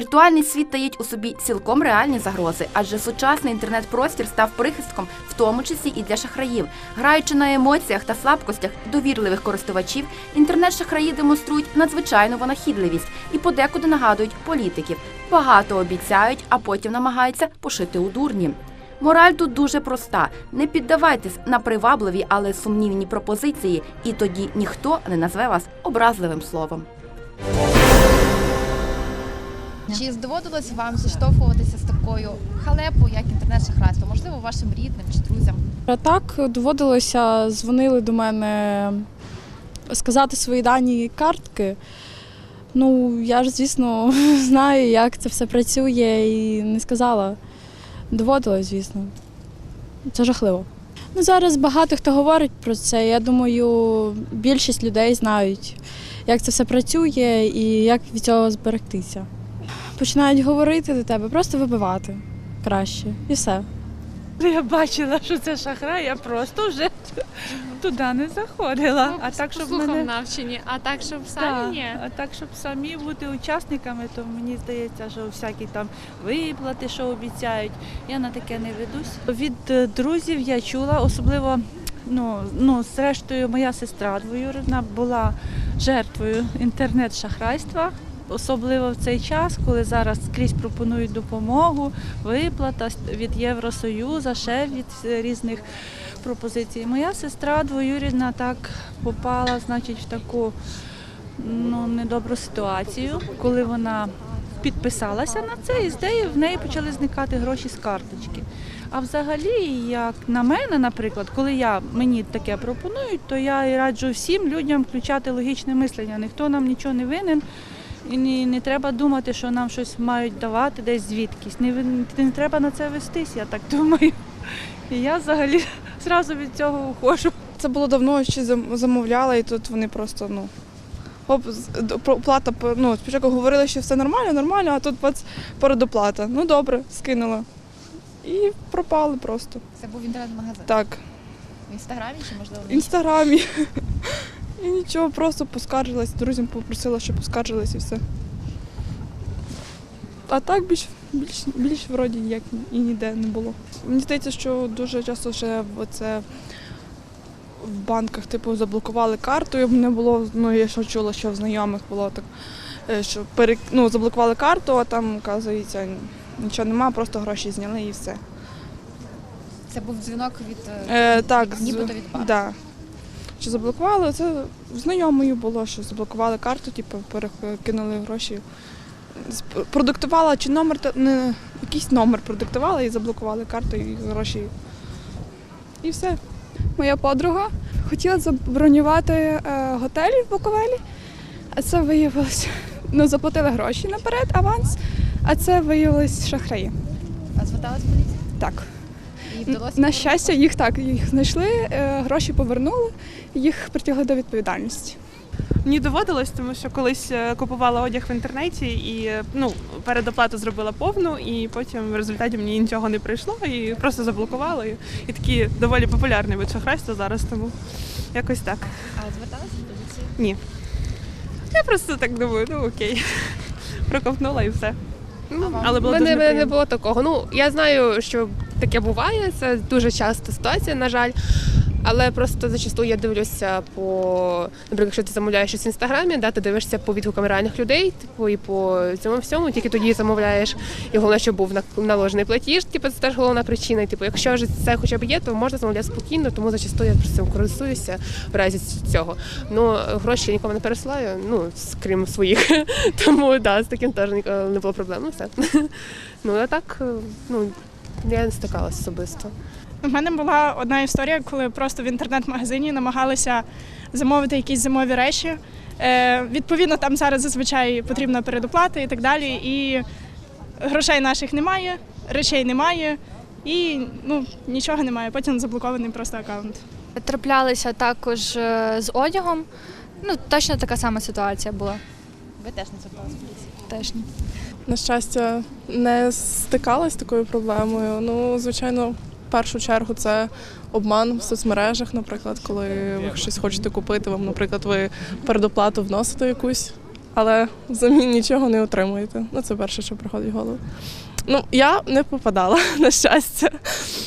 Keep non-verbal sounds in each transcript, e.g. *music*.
Віртуальний світ таїть у собі цілком реальні загрози, адже сучасний інтернет-простір став прихистком, в тому числі і для шахраїв. Граючи на емоціях та слабкостях довірливих користувачів, інтернет-шахраї демонструють надзвичайну винахідливість і подекуди нагадують політиків. Багато обіцяють, а потім намагаються пошити у дурні. Мораль тут дуже проста: не піддавайтесь на привабливі, але сумнівні пропозиції, і тоді ніхто не назве вас образливим словом. Чи доводилось вам зіштовхуватися з такою халепою, як інтернет-шахрайство? Можливо, вашим рідним чи друзям? Так доводилося, дзвонили до мене сказати свої дані картки. Ну, я ж, звісно, *laughs* знаю, як це все працює, і не сказала. Доводилось, звісно. Це жахливо. Ну, зараз багато хто говорить про це. Я думаю, більшість людей знають, як це все працює і як від цього зберегтися. Починають говорити до тебе, просто вибивати краще. І все. Коли я бачила, що це шахрай, я просто вже *laughs* туди не заходила. а так, щоб слухом мене навчені, а так, щоб самі ні. а так, щоб самі бути учасниками, то мені здається, що всякі там виплати, що обіцяють, я на таке не ведусь. Від е, друзів я чула, особливо. Ну, ну, зрештою, моя сестра двоюрідна була жертвою інтернет-шахрайства, особливо в цей час, коли зараз скрізь пропонують допомогу, виплата від Євросоюзу, ще від е, різних пропозицій. Моя сестра двоюрідна так попала, значить, в таку ну, недобру ситуацію, коли вона підписалася на це, і з неї в неї почали зникати гроші з карточки. А взагалі, як на мене, наприклад, коли я мені таке пропонують, то я і раджу всім людям включати логічне мислення. Ніхто нам нічого не винен. І не, не треба думати, що нам щось мають давати десь звідкись. Не, не треба на це вестись, я так думаю. І я взагалі *laughs* зразу від цього уходжу. Це було давно, ще замовляла, і тут вони просто, ну. Оп, оплата, ну, спочатку говорили, що все нормально, нормально, а тут бац, передоплата. Ну добре, скинула. І пропали просто. Це був інтернет-магазин Так, в інстаграмі чи можливо в інстаграмі. *laughs* І нічого, просто поскаржилась, друзям попросила, щоб поскаржилась і все. А так більш, більш, більш вроді ніяк і ніде не було. Мені здається, що дуже часто в це в банках типу заблокували карту. І мене було, ну я що чула, що в знайомих було так, е, що перек... ну, заблокували карту, а там, оказується, нічого нема, просто гроші зняли і все. це був дзвінок від Е, так, з- нібито від банку. Да. Що заблокували, це знайомою було, що заблокували карту, типу, перекинули гроші. Продиктувала чи номер, не, якийсь номер продиктувала і заблокували карту і гроші. І все. моя подруга хотіла забронювати е, готель в Буковелі, а це виявилось, ну заплатили гроші наперед, аванс, а це виявилось шахраї. А зверталась поліція? Так. І вдалося На щастя, їх так їх знайшли, е, гроші повернули, їх притягли до відповідальності. Мені доводилось, тому що колись е, купувала одяг в інтернеті і е, ну, передоплату зробила повну, і потім в результаті мені нічого не прийшло і просто заблокували. І, і такі доволі популярний вид шахрайства зараз, тому якось так. А зверталась до поліції? Я просто так думаю, ну окей. Проковтнула і все. Ну, але було У дуже мене не було такого. Ну, я знаю, що таке буває, це дуже часто ситуація, на жаль. Але просто зачасту я дивлюся по, наприклад, якщо ти замовляєш щось в інстаграмі, да, ти дивишся по відгукам реальних людей, типу, і по цьому всьому, тільки тоді замовляєш. І головне, щоб був наложений платіж, типу, це теж головна причина. Типу, якщо вже це хоча б є, то можна замовляти спокійно, тому зачасту я цим користуюся в разі цього. Ну, гроші я нікому не пересилаю, ну, крім своїх. *laughs* Тому да, з таким теж не було проблем. Ну, все. *laughs* Ну, а так, е, ну, я не стикалася особисто. У мене була одна історія, коли просто в інтернет-магазині намагалися замовити якісь зимові речі. Е, відповідно, там зараз зазвичай потрібна передоплата і так далі. І грошей наших немає, речей немає, і ну, нічого немає. Потім заблокований просто аккаунт. Траплялися також е, з одягом. Ну, точно така сама ситуація була. Ви теж не зверталась до поліції? Теж ні. На щастя, не стикалась з такою проблемою. Ну, звичайно, в першу чергу це обман в соцмережах, наприклад, коли ви щось хочете купити, вам, наприклад, ви передоплату вносите якусь, але взамін нічого не отримуєте. Ну, це перше, що приходить в голову. Ну, я не попадала, *laughs* на щастя.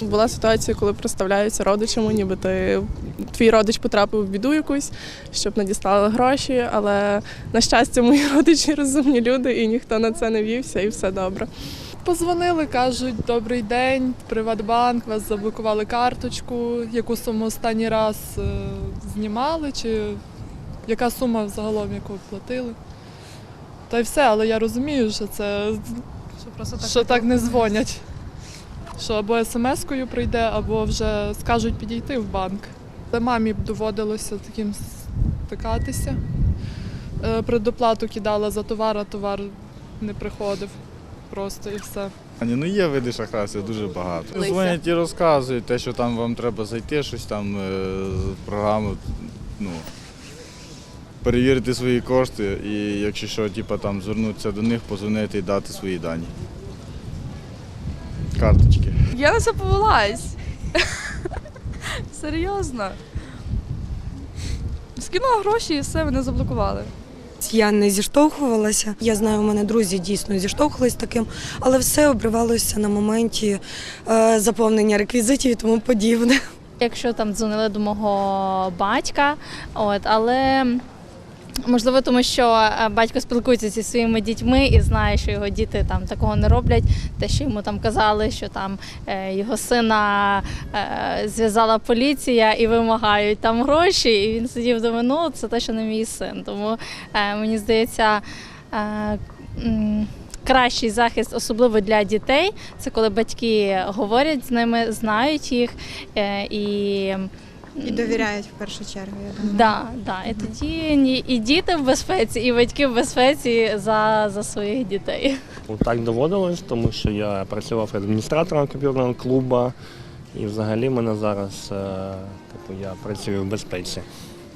Була ситуація, коли представляються родичами, ніби ти твій родич потрапив в біду якусь, щоб надіслали гроші, але на щастя, мої *laughs* родичі розумні люди, і ніхто на це не вівся, і все добре. Позвонили, кажуть, добрий день, Приватбанк, вас заблокували карточку, яку суму останній раз е, знімали, чи яка сума взагалом, яку платили. Та й все, але я розумію, що це Що просто так що так не дзвонять. Що або смс-кою прийде, або вже скажуть підійти в банк. Але мамі доводилося таким стикатися. Е, Предоплату кидала за товар, а товар не приходив. Просто і все. Ані, ну є види шахрайства дуже багато. Дзвонять і розказують те, що там вам треба зайти, щось там е, з програму, ну, перевірити свої кошти і якщо що, типу, там звернутися до них, позвонити і дати свої дані. Карточки. Я на це повелась. Серйозно. Скинула гроші і все, мене заблокували. Я не зіштовхувалася. Я знаю, у мене друзі дійсно зіштовхувалися таким, але все обривалося на моменті е, заповнення реквізитів і тому подібне. Якщо там дзвонили до мого батька, от але. Можливо, тому що е, батько спілкується зі своїми дітьми і знає, що його діти там такого не роблять. Те, що йому там казали, що там е, його сина е, зв'язала поліція і вимагають там гроші. І він сидів думає, ну це те, що не мій син. Тому мені здається. Кращий захист, особливо для дітей, це коли батьки говорять з ними, знають їх і І довіряють в першу чергу. Я думаю. Да, да. І тоді ні- і діти в безпеці, і батьки в безпеці за, за своїх дітей. Так доводилось, тому що я працював адміністратором комп'ютерного клубу, і взагалі мене зараз е, типу, я працюю в безпеці.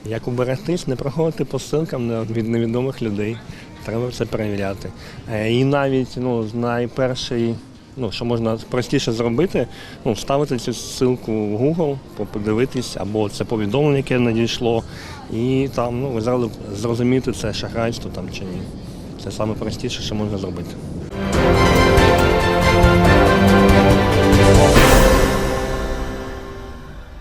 Як уберегтись, не проходити по ссилкам не- від невідомих людей. Треба це перевіряти. Е, І навіть ну, найперший, ну, що можна простіше зробити, ну, вставити цю ссылку в Google, подивитись, або це повідомлення, яке надійшло, і там ну, зрозуміти, це шахрайство там чи ні. Це саме простіше, що можна зробити.